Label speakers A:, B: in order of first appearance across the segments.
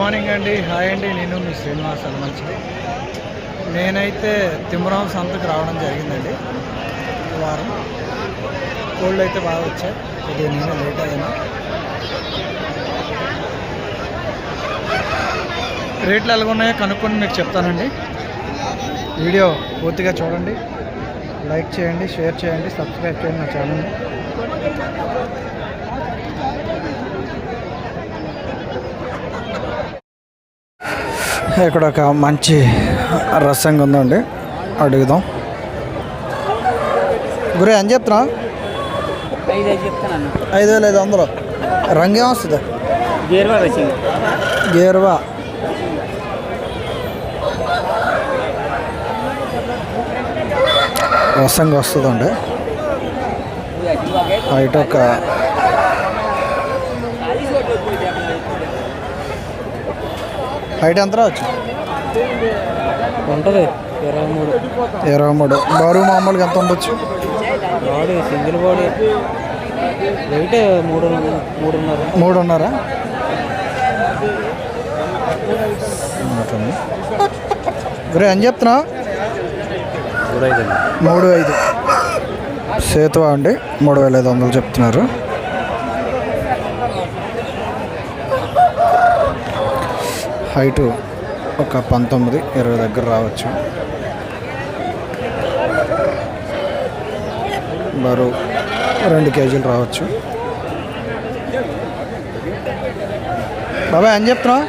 A: Morning అండి. Hi అండి. నేను మీ శ్రీనివాస్ మంచి నేనైతే తిమ్మరాం సంతకు రావడం జరిగిందండి. వారం. కోల్డ్ అయితే బాగా వచ్చాయి. కొద్దిగా నేను లేట్ అయ్యాను రేట్లు ఎలాగున్నాయో కనుక్కొని మీకు చెప్తానండి. వీడియో పూర్తిగా చూడండి. లైక్ చేయండి షేర్ చేయండి సబ్స్క్రైబ్ చేయండి నా ఛానల్ని. ఇక్కడ ఒక మంచి రసంగా ఉందండి. అడుగుదాం. గురి అని చెప్తున్నా?
B: ఐదు
A: వేల ఐదు వందలు. రంగేం వస్తుంది?
B: గేర్వా రసింగ్
A: గేరువా. రసంగా వస్తుందండి. హైట్ ఒక హైట్ ఎంత రావచ్చు?
B: ఉంటుంది. ఇరవై మూడు.
A: ఇరవై మూడు. బరువు మామూలుగా ఎంత ఉండొచ్చు?
B: బాడీ సింగిల్ బాడీ వెయిట్ మూడు మూడున్నర.
A: మూడున్నరా? గురే అని చెప్తున్నా? మూడు ఐదు. సేతువా అండి? మూడు వేల ఐదు వందలు చెప్తున్నారు. హైటు ఒక పంతొమ్మిది ఇరవై దగ్గర రావచ్చు. బరువు రెండు కేజీలు రావచ్చు. బాబాయ్ అని చెప్తున్నావు?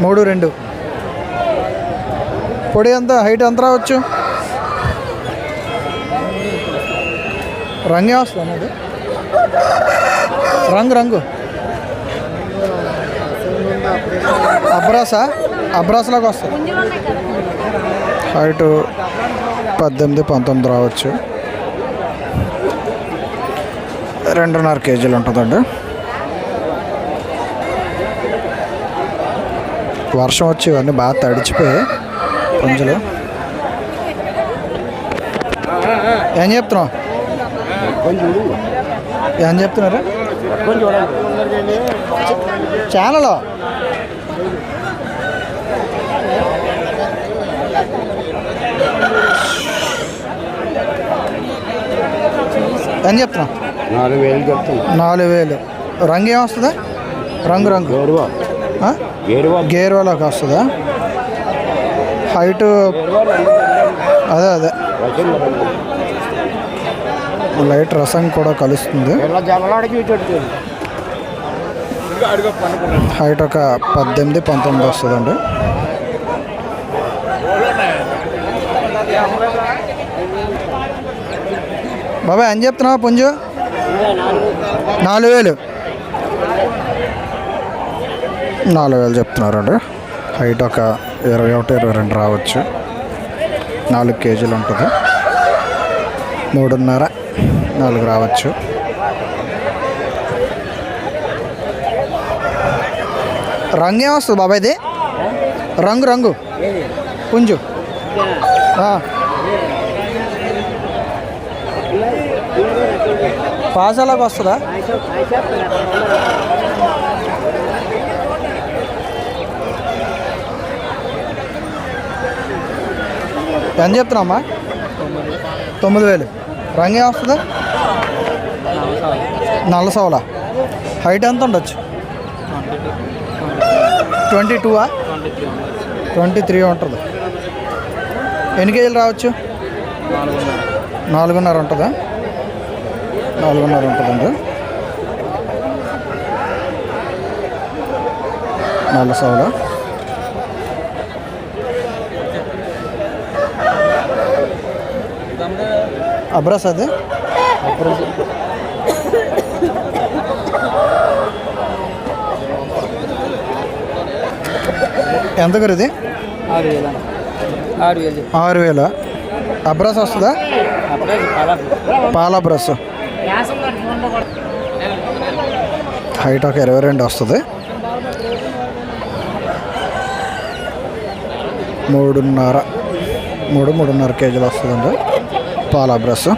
A: మూడు రెండు. పొడి ఎంత హైట్ ఎంత రావచ్చు? రంగే వస్తుంది రంగు రంగు. అబ్రాసా? అబ్రాస్లాగా వస్తుంది. హైటు పద్దెనిమిది పంతొమ్మిది రావచ్చు. రెండున్నర కేజీలు ఉంటుందండి. వర్షం వచ్చి ఇవన్నీ బాగా తడిచిపోయి పుంజులు. ఏం చెప్తున్నావు? ఏం చెప్తున్నారు? ఛానల్? ఏం చెప్తున్నావు?
C: నాలుగు వేలు చెప్తాను
A: నాలుగు వేలు. రంగు ఏం వస్తుందా రంగు రంగు.
C: గేరువా? గేరువా?
A: గేర్ వాళ్ళకి వస్తుందా? హైట్ అదే అదే. లైట్ రసం కూడా కలుస్తుంది. హైట్ ఒక పద్దెనిమిది పంతొమ్మిది వస్తుందండి. బాబాయ్ అని చెప్తున్నావా పుంజు? నాలుగు వేలు. నాలుగు వేలు చెప్తున్నారండి. హైట్ ఒక ఇరవై ఒకటి ఇరవై రెండు రావచ్చు. నాలుగు కేజీలు ఉంటుంది. మూడున్నర నాలుగు రావచ్చు. రంగు ఏమొస్తుంది బాబాయ్ది రంగు రంగు. పుంజు. పాసాలకు వస్తుందా? ఎంత చెప్తున్నామ్మా తొమ్మిది వేలు. రంగే ఏం వస్తుందా? నల్ల సవల? హైట్ ఎంత ఉండొచ్చు? ట్వంటీ టూవా ట్వంటీ త్రీ ఉంటుంది. ఎన్ని కేజీలు రావచ్చు? నాలుగున్నర ఉంటుందా? నాలుగున్నర ఉంటుందండి. నల్ల సవల అబ్రాస్ అది? ఎంత గురిది
B: ఆరు వేలు ఆరు వేలు
A: అబ్రాస్ వస్తుందా? పాల బ్రష్. హైట్ ఒక ఇరవై రెండు వస్తుంది. మూడున్నర మూడు మూడున్నర కేజీలు వస్తుందండి. పాల బ్రష్.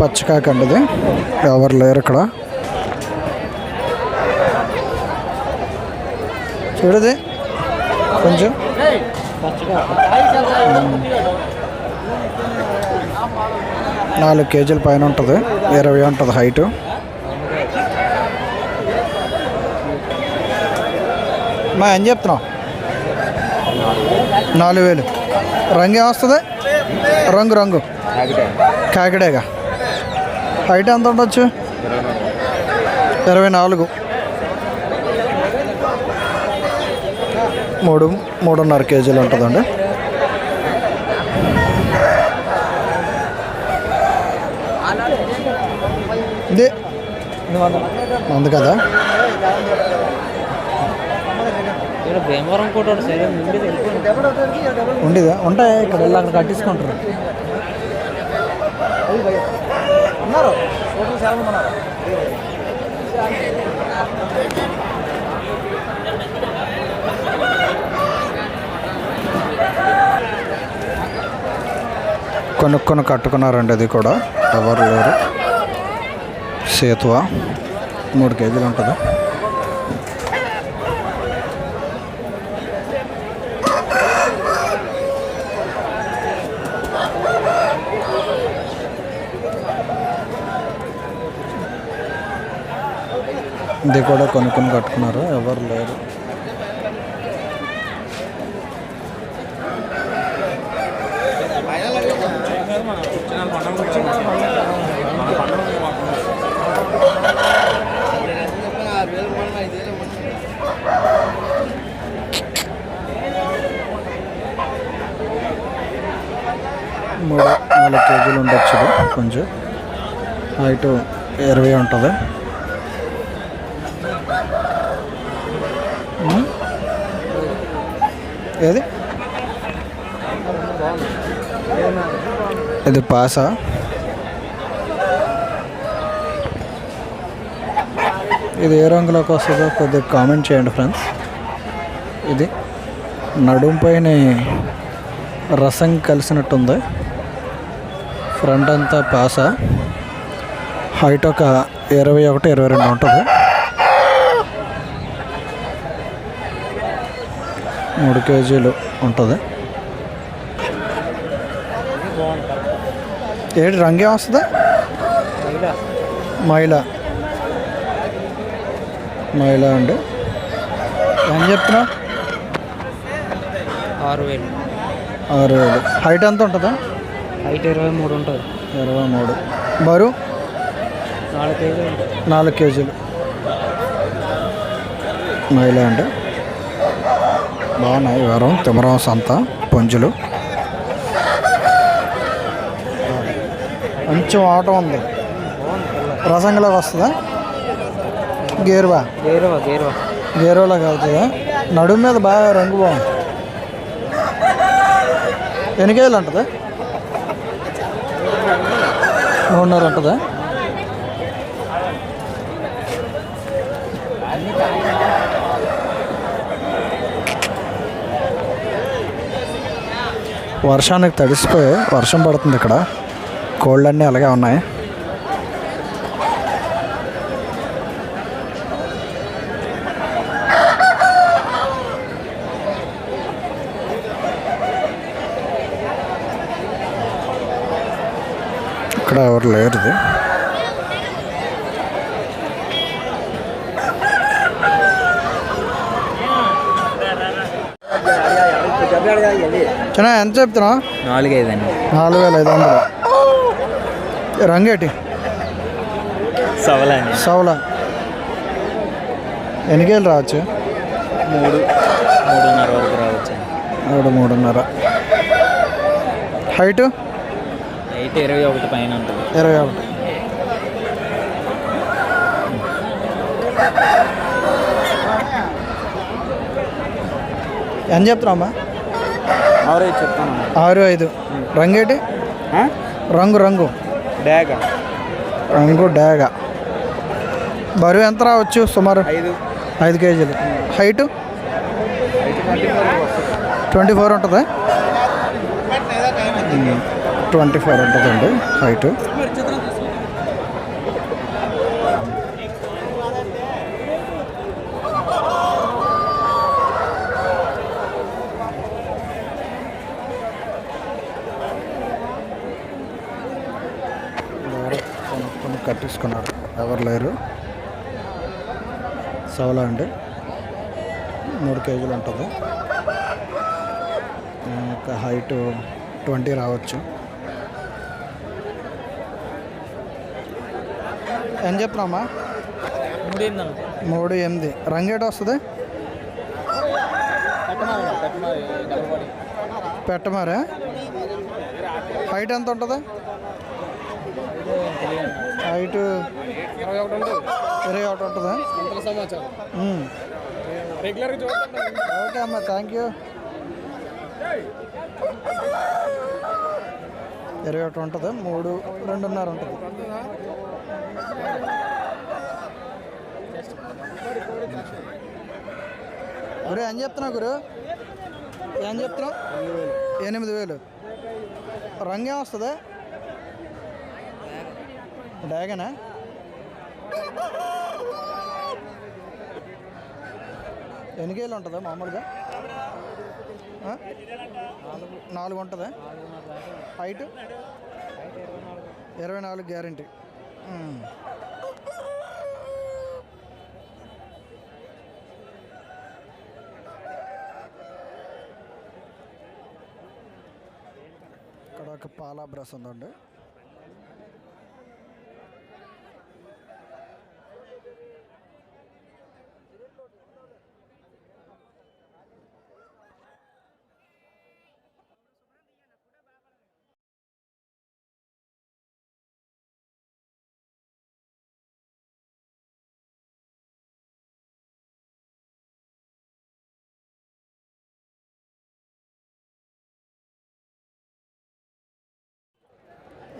A: పచ్చకాక ఇది ఎవరు లేరు ఇక్కడ. చూడది. కొంచెం. నాలుగు కేజీల పైన ఉంటుంది. ఇరవై ఉంటుంది హైటు. మా ఏం చెప్తున్నావు? నాలుగు వేలు. రంగు ఏమొస్తుంది రంగు రంగు. కాకిడేగా హైట్ ఎంత ఉండొచ్చు? ఇరవై నాలుగు. మూడు మూడున్నర కేజీలు ఉంటుందండి. ఇది ఉంది కదా?
B: ఉండిదా? భీమవరం
A: ఉండేదా ఉంటాయి? ఇక్కడ వెళ్ళి అక్కడ కట్టించుకుంటారు. కొనుక్కొని కట్టుకున్నారండి అది కూడా. ఎవరు లేరు. సేతువ? మూడు కేజీలు ఉంటుంది? ఇది కూడా కొనుక్కొని కట్టుకున్నారు. ఎవరు లేరు. మూడు నాలుగు కేజీలు ఉండొచ్చు కొంచెం. హైట్ ఇరవై ఉంటుంది. ఏది? ఇది పాసా? ఇది ఏ రంగులోకి వస్తుందో కొద్దిగా కామెంట్ చేయండి ఫ్రెండ్స్ ఇది నడుము పైన రసం కలిసినట్టుంది. ఫ్రంట్ అంతా పాస. హైట్ ఒక ఇరవై ఒకటి ఇరవై రెండు ఉంటుంది. మూడు కేజీలు ఉంటుంది. ఏడు రంగే వస్తుంది? మైల. మైల అండి. ఏం చెప్తున్నావు?
B: ఆరు వేలు.
A: ఆరు వేలు. హైట్ ఎంత ఉంటుందా?
B: హైట్ ఇరవై మూడు ఉంటుంది.
A: ఇరవై మూడు. బరువు?
B: నాలుగు కేజీలు.
A: నాలుగు కేజీలు. మైలా అండి. బాగున్నాయి వరం తిమరం సంత పుంజులు. కొంచెం ఆటం ఉంది. రసంగలాగా వస్తుందా? గేరువా?
B: గేరువా గేరువా.
A: గేరువలాగా అవుతుందా నడుము మీద బాగా రంగు బాగుంది. ఎన్ని కేజీలు ఉంటుంది మూడున్నర ఉంటుందా వర్షానికి తడిసిపోయి వర్షం పడుతుంది ఇక్కడ. కోళ్ళు అన్నీ అలాగే ఉన్నాయి. ఇక్కడ ఎవరు లేరు ఇది చిన్న ఎంత చెప్తున్నావు?
B: నాలుగైదు అండి
A: నాలుగు వేల ఐదు వందలు. రంగేటి
B: సవలండి.
A: సౌల ఎన్నికేళ్ళు రావచ్చు?
B: మూడు మూడున్నర వరకు రావచ్చు.
A: మూడు మూడున్నర. హైటు?
B: హైట్ ఇరవై ఒకటి పైన ఉంటుంది.
A: ఇరవై ఒకటి. ఎంత చెప్తున్నామ్మా
B: ఆరు
A: ఐదు రంగేటి? రంగు రంగు.
B: డాగ్.
A: రంగు డాగ. బరువు ఎంత రావచ్చు సుమారు?
B: ఐదు.
A: ఐదు కేజీలు. హైటు? ట్వంటీ ఫోర్ ఉంటుందా? ట్వంటీ ఫోర్ ఉంటుందండి. హైటు? ఎవరు లేరు అండి మూడు కేజీలు ఉంటుంది. ఒక హైట్ ట్వంటీ రావచ్చు. ఏం చెప్పినామా మూడు ఎనిమిది. రంగేట వస్తుంది? పెట్టమారా? హైట్ ఎంత ఉంటుంది? హైట్ ఇరవై ఒకటి ఉంటుందా ఉమ్. ఓకే అమ్మా థ్యాంక్ యూ ఇరవై ఒకటి ఉంటుంది మూడు రెండున్నర ఉంటుంది గురు ఏం చెప్తున్నావు గురు ఏం చెప్తున్నావు ఎనిమిది వేలు రంగు ఏం వస్తుంది డ్యాగనా ఎన్ని ఉంటుందా మామూలుగా? నాలుగు ఉంటుందా? హైట్? ఇరవై నాలుగు గ్యారంటీ. ఇక్కడ ఒక పాలా బ్రష్ ఉందండి.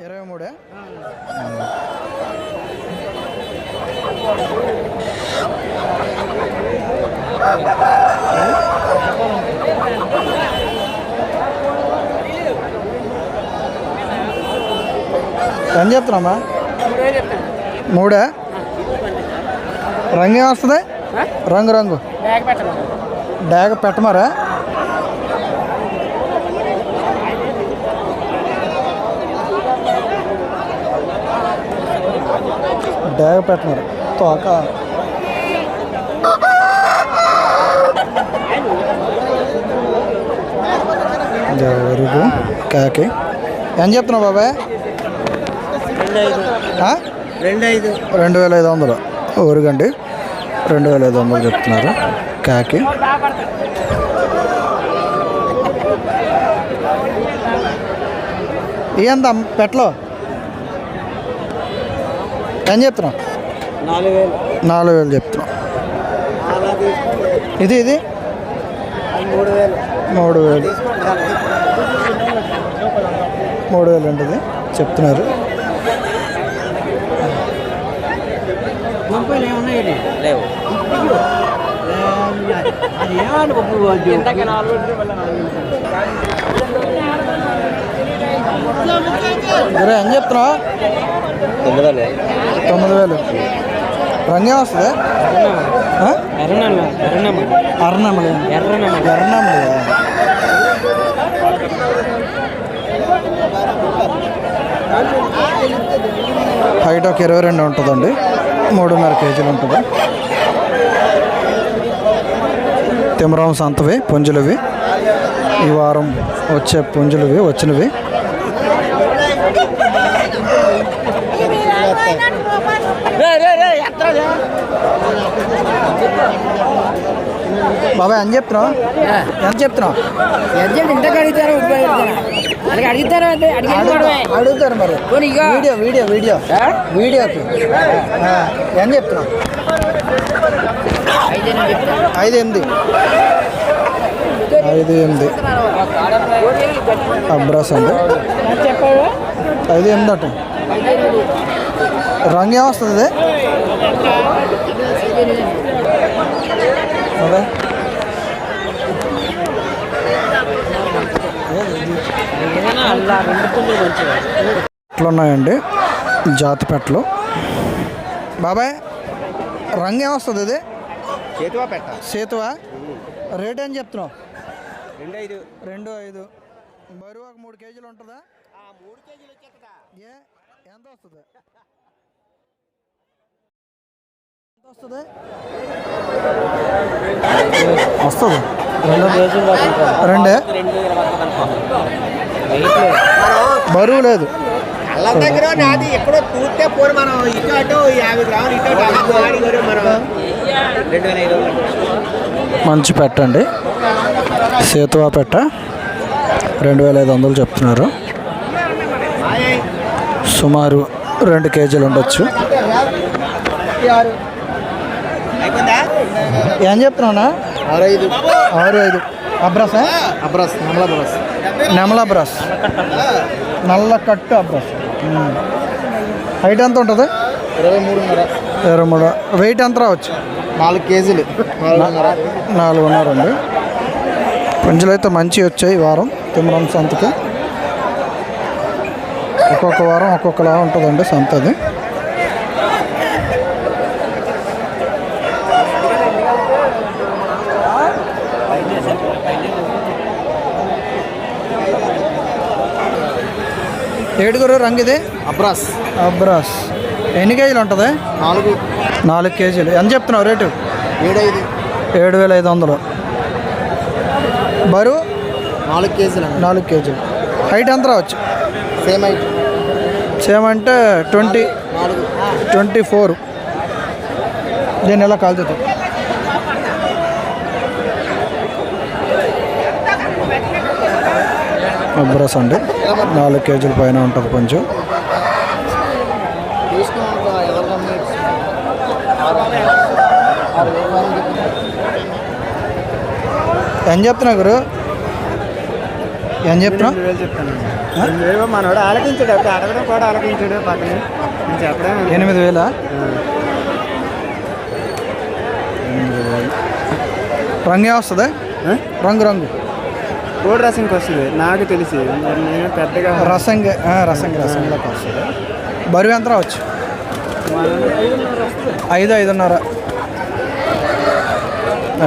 A: ఇరవై మూడే? ఏం చెప్తున్నామా మూడే రంగు ఏం వస్తుంది రంగు రంగు. డాగ పెట్టమారా? డాగ పెట్టమారు తోక. జరుగు కాకి. ఏం చెప్తున్నావు బాబాయ్?
C: రెండు
A: వేల ఐదు వందలు. ఊరుగండి. రెండు వేల ఐదు వందలు చెప్తున్నారు. కాకి. ఏందా పెట్లో ఏం చెప్తున్నావు?
C: నాలుగు వేలు
A: నాలుగు వేలు చెప్తున్నావు. ఇది ఇది?
C: మూడు వేలు
A: మూడు వేలు మూడు వేలు ఉంటుంది చెప్తున్నారు
C: అది ఏమనుకోవచ్చు
A: సరే ఏం చెప్తున్నావు?
B: తొమ్మిది
A: వేలు. రంగు వస్తుంది? ఆ? అరణమలి ఎర్రనమలి హైట్ ఒక ఇరవై రెండు ఉంటుందండి. మూడున్నర కేజీలు ఉంటుంది. తిమరం సంతవి పుంజులవి. ఈ వారం వచ్చే పుంజులవి వచ్చినవి. బాబాయ్ అని చెప్తున్నావు? ఎంత చెప్తున్నావు?
C: ఇంతకు అడుగుతారు అలాగే అడుగుతారు? అంటే అడిగి
A: అడుగుతారు. మరి. Video video video. వీడియోకి. ఏం చెప్తున్నావు? ఐదు ఎనిమిది ఐదు ఎనిమిది. అబ్రాస్ అండి ఐదు ఎనిమిది అట. రంగు ఏమొస్తుంది అదే. ఎట్లా ఉన్నాయండి జాతి పెట్టలు బాబాయ్ రంగు ఏమొస్తుంది ఇది?
C: చేతివా పెట్ట?
A: సేతువా రేట్ ఏం చెప్తున్నావు?
C: రెండు ఐదు.
A: రెండు ఐదు. బరువు ఒక మూడు కేజీలు ఉంటుందా?
C: మూడు కేజీలు
A: ఏ ఎంత వస్తుంది? వస్తుంది? వస్తుంది. రెండే బరువు లేదు.
C: అల్లం దగ్గర నాది ఎక్కడో తూస్తే పోరు మనం ఇటు అటు యాభై గ్రాములు ఇటు అటు అలా వాడి కూడా మనం రెండు వేల ఐదు వందలు
A: మంచి పెట్టండి సేతువా పెట్ట. రెండు వేల ఐదు వందలు చెప్తున్నారు. సుమారు రెండు కేజీలు ఉండొచ్చు. ఏం చెప్తున్నా
C: ఆరు ఐదు.
A: ఆరు ఐదు. అబ్రాసా?
C: అబ్రస్ నమల అబ్రస్
A: నెమల బ్రష్. నల్ల కట్టు అబ్రష్. హైట్ ఎంత ఉంటుంది?
C: ఇరవై మూడున్నర.
A: ఇరవై మూడు. వెయిట్ ఎంత రావచ్చు?
C: నాలుగు కేజీలు. నాలుగున్నర.
A: అండి. పుంజులు అయితే మంచి వచ్చాయి వారం తిమ్మరం సంతకి. ఒక్కొక్క వారం ఒక్కొక్కలా ఉంటుందండి సంత అది ఏడుగురు రంగు ఇది?
C: అబ్రాస్.
A: అబ్రాస్. ఎన్ని కేజీలు ఉంటుంది?
C: నాలుగు.
A: నాలుగు కేజీలు. ఎంత చెప్తున్నావు రేటు?
C: ఏడు ఐదు
A: ఏడు వేల ఐదు వందలు. బరువు?
C: నాలుగు కేజీలు
A: నాలుగు కేజీలు. హైట్ ఎంత రావచ్చు?
C: Same height.
A: సేమ్ అంటే ట్వంటీ ట్వంటీ ఫోర్. దీన్ని ఎలా కాలుతుంది అబ్రస్ అండి. నాలుగు కేజీల పైన ఉంటుంది కొంచెం. ఏం చెప్తున్నా గురు? ఏం చెప్తున్నా?
C: మనోడు ఆలకించాడు. అడగడం కూడా ఆలకించాడు పక్కన. చెప్పడం
A: ఎనిమిది వేల? రంగు వస్తుంది? రంగు రంగు.
C: కోడి రసంకి వస్తుంది. నాకు తెలిసి. నేను పెద్దగా
A: రసంగి రసంగ రసంగి రసంగిలోకి వస్తుంది. బరువు ఎంత రావచ్చు? ఐదు ఐదున్నర.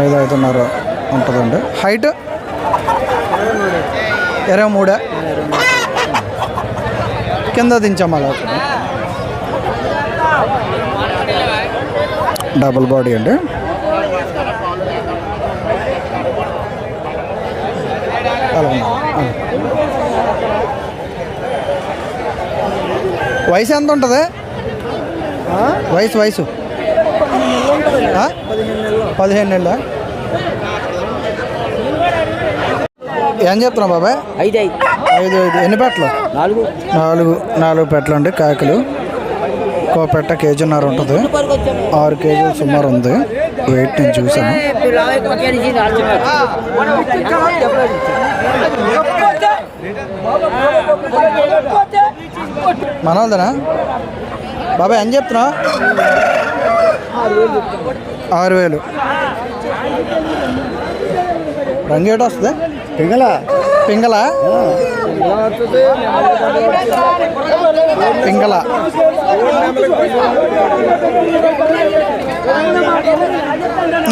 A: ఐదు ఐదున్నర ఉంటుందండి. హైట్ ఇరవై మూడా? కింద దించాం అలా. డబుల్ బాడీ అండి. ఆ. వయసు ఎంత ఉంటుంది? వయసు వయసు? పదిహేను నెలల? ఏం చెప్తున్నావు బాబాయ్?
C: ఐదు ఐదు.
A: ఐదు ఐదు. ఎన్ని పెట్టలు?
C: నాలుగు.
A: నాలుగు నాలుగు పెట్టలు అండి కాయకులు ఒక్కో పెట్ట కేజీన్నర ఉంటుంది. ఆరు కేజీలు సుమారు ఉంది. వెయిట్ నేను చూసాను మనల్దేనా? బాబాయ్ ఏం చెప్తున్నా? ఆరు వేలు. రంగు ఏటో వస్తుంది?
C: పింగళ.
A: పింగళ? పింగళ.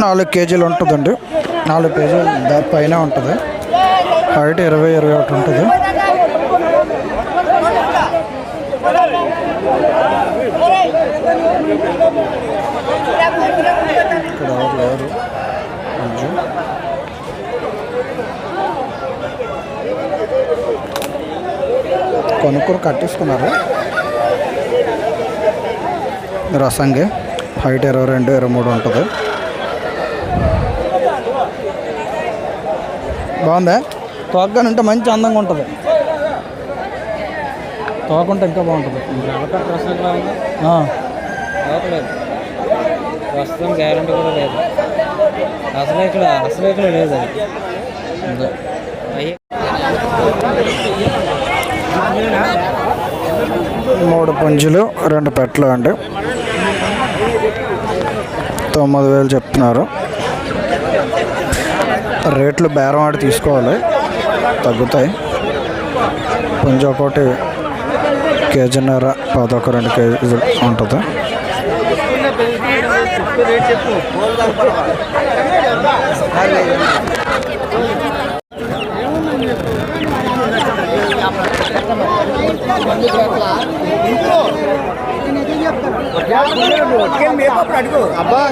A: నాలుగు కేజీలు ఉంటుందండి. నాలుగు కేజీలు దాని పైన ఉంటుంది. బయట ఇరవై ఇరవై ఒకటి ఉంటుంది. ఇక్కడ లేరు? కొనుక్కొని కట్టేసుకున్నారు. రసంగి. హైట్ ఇరవై రెండు ఇరవై మూడు ఉంటుంది. బాగుందా? తోకగానే ఉంటే మంచి అందంగా ఉంటుంది. తోకుంటే ఇంకా బాగుంటుంది.
B: ప్రస్తుతం గ్యారంటీ కూడా లేదు. అసలు ఇక్కడ అసలు ఇక్కడ లేదు అది.
A: మూడు పుంజులు రెండు పెట్టలు అండి. తొమ్మిది వేలు చెప్తున్నారు. రేట్లు బేరం ఆడి తీసుకోవాలి. తగ్గుతాయి. పుంజు ఒకటి కేజీన్నర పదొక రెండు కేజీలు ఉంటుంది. అబ్బా.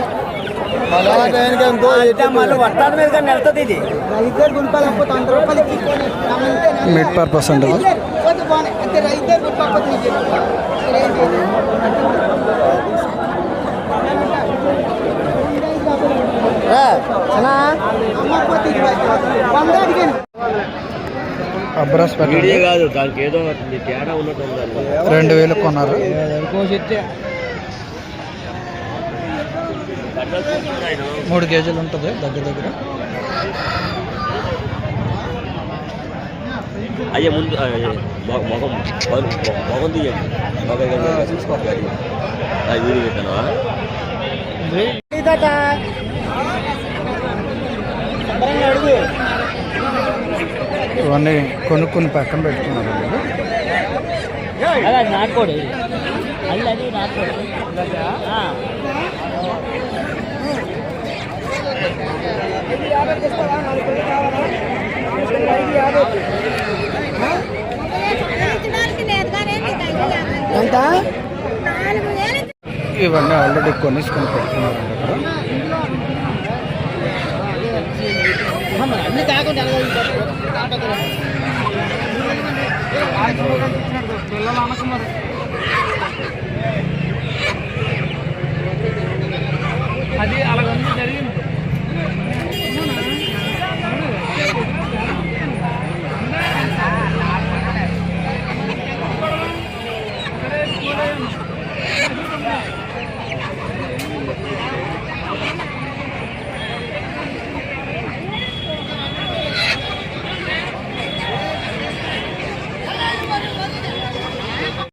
A: మిడ్ పర్పస్
D: అడిగాను.
A: అబ్రాస్
C: కాదు దానికి ఏదో తేడా ఉన్నట్టు
A: రెండు వేలు కొన్నారు. మూడు కేజీలు ఉంటుంది దగ్గర దగ్గర.
C: అయ్యే ముందు మొగం మొగం తీయండి. వీడియో పెట్టాను
A: ఇవన్నీ కొనుక్కుని పక్కన పెట్టుకున్నారు ఐదు
B: యాభై తెస్తావా? నాలుగు వేలు కావాలా? ఐదు యాభై.
D: ఎంత?
A: ఇవన్నీ ఆల్రెడీ కొనేసుకొని పెడుతున్నారు
D: అన్ని కాకుండా అది అలాగే జరిగింది.